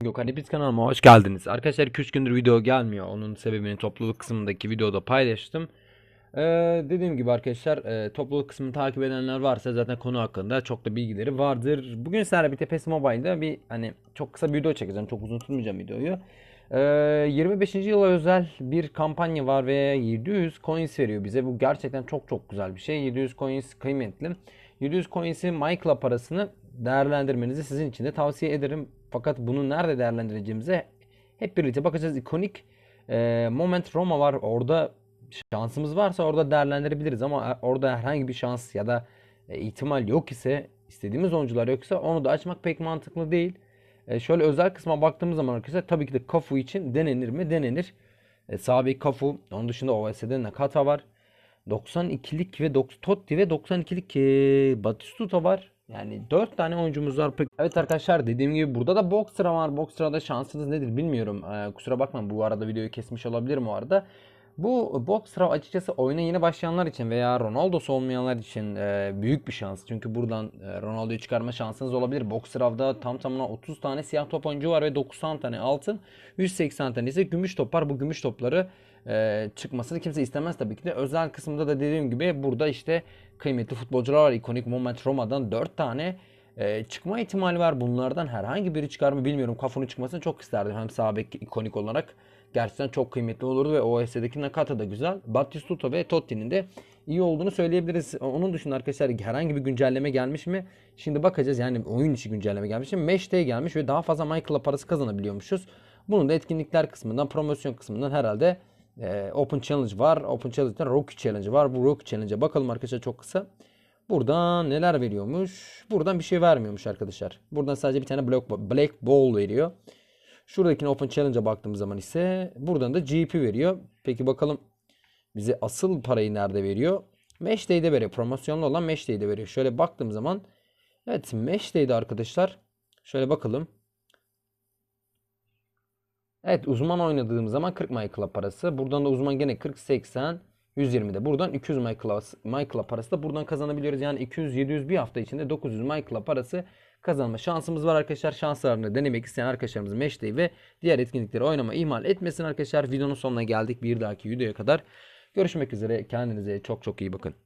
Gökhan Hepiniz kanalıma hoş geldiniz. Arkadaşlar 2-3 gündür video gelmiyor. Onun sebebini topluluk kısmındaki videoda paylaştım. Ee, dediğim gibi arkadaşlar e, topluluk kısmını takip edenler varsa zaten konu hakkında çok da bilgileri vardır. Bugün sizlerle bir PES Mobile'da bir hani çok kısa bir video çekeceğim. Çok uzun tutmayacağım videoyu. Ee, 25. yıla özel bir kampanya var ve 700 coins veriyor bize. Bu gerçekten çok çok güzel bir şey. 700 coins kıymetli. 700 coins'i MyClub parasını değerlendirmenizi sizin için de tavsiye ederim. Fakat bunu nerede değerlendireceğimize hep birlikte bakacağız. İkonik e, Moment Roma var. Orada şansımız varsa orada değerlendirebiliriz ama orada herhangi bir şans ya da e, ihtimal yok ise istediğimiz oyuncular yoksa onu da açmak pek mantıklı değil. E, şöyle özel kısma baktığımız zaman arkadaşlar tabii ki de Kafu için denenir mi? Denenir. E, Sabi Kafu. Onun dışında OVS'de Nakata var. 92'lik ve Totti ve 92'lik e, Batistuta var. Yani 4 tane oyuncumuz var. Evet arkadaşlar dediğim gibi burada da Boxtra var. Boxtra'da şansınız nedir bilmiyorum. Ee, kusura bakmayın bu arada videoyu kesmiş olabilirim o arada. Bu Boxtra açıkçası oyuna yeni başlayanlar için veya Ronaldo'su olmayanlar için e, büyük bir şans. Çünkü buradan e, Ronaldo'yu çıkarma şansınız olabilir. Boxtrav'da tam tamına 30 tane siyah top oyuncu var ve 90 tane altın. 180 tane ise gümüş top var. Bu gümüş topları e, çıkmasını kimse istemez tabii ki de. Özel kısımda da dediğim gibi burada işte kıymetli futbolcular var. İkonik Moment Roma'dan 4 tane e, çıkma ihtimali var. Bunlardan herhangi biri çıkar mı bilmiyorum. Kafunun çıkmasını çok isterdim. Hem sağ ikonik olarak gerçekten çok kıymetli olurdu ve OS'deki Nakata da güzel. Battistuta ve Totti'nin de iyi olduğunu söyleyebiliriz. Onun dışında arkadaşlar herhangi bir güncelleme gelmiş mi? Şimdi bakacağız. Yani oyun içi güncelleme gelmiş mi? Day gelmiş ve daha fazla Michael'a parası kazanabiliyormuşuz. Bunun da etkinlikler kısmından, promosyon kısmından herhalde e, Open Challenge var. Open Challenge'da Rookie Challenge var. Bu Rookie Challenge'a bakalım arkadaşlar çok kısa. Buradan neler veriyormuş? Buradan bir şey vermiyormuş arkadaşlar. Buradan sadece bir tane Black, Black Ball veriyor. Şuradakine Open Challenge'a baktığımız zaman ise buradan da GP veriyor. Peki bakalım bize asıl parayı nerede veriyor? Mesh Day'de veriyor. Promosyonlu olan Mesh Day'de veriyor. Şöyle baktığım zaman evet Mesh Day'de arkadaşlar şöyle bakalım. Evet uzman oynadığım zaman 40 MyClub parası. Buradan da uzman gene 40, 80, 120'de. Buradan 200 MyClub, MyClub parası da buradan kazanabiliyoruz. Yani 200, 700 bir hafta içinde 900 MyClub parası kazanma şansımız var arkadaşlar. Şanslarını denemek isteyen arkadaşlarımız Meşte'yi ve diğer etkinlikleri oynama ihmal etmesin arkadaşlar. Videonun sonuna geldik. Bir dahaki videoya kadar görüşmek üzere. Kendinize çok çok iyi bakın.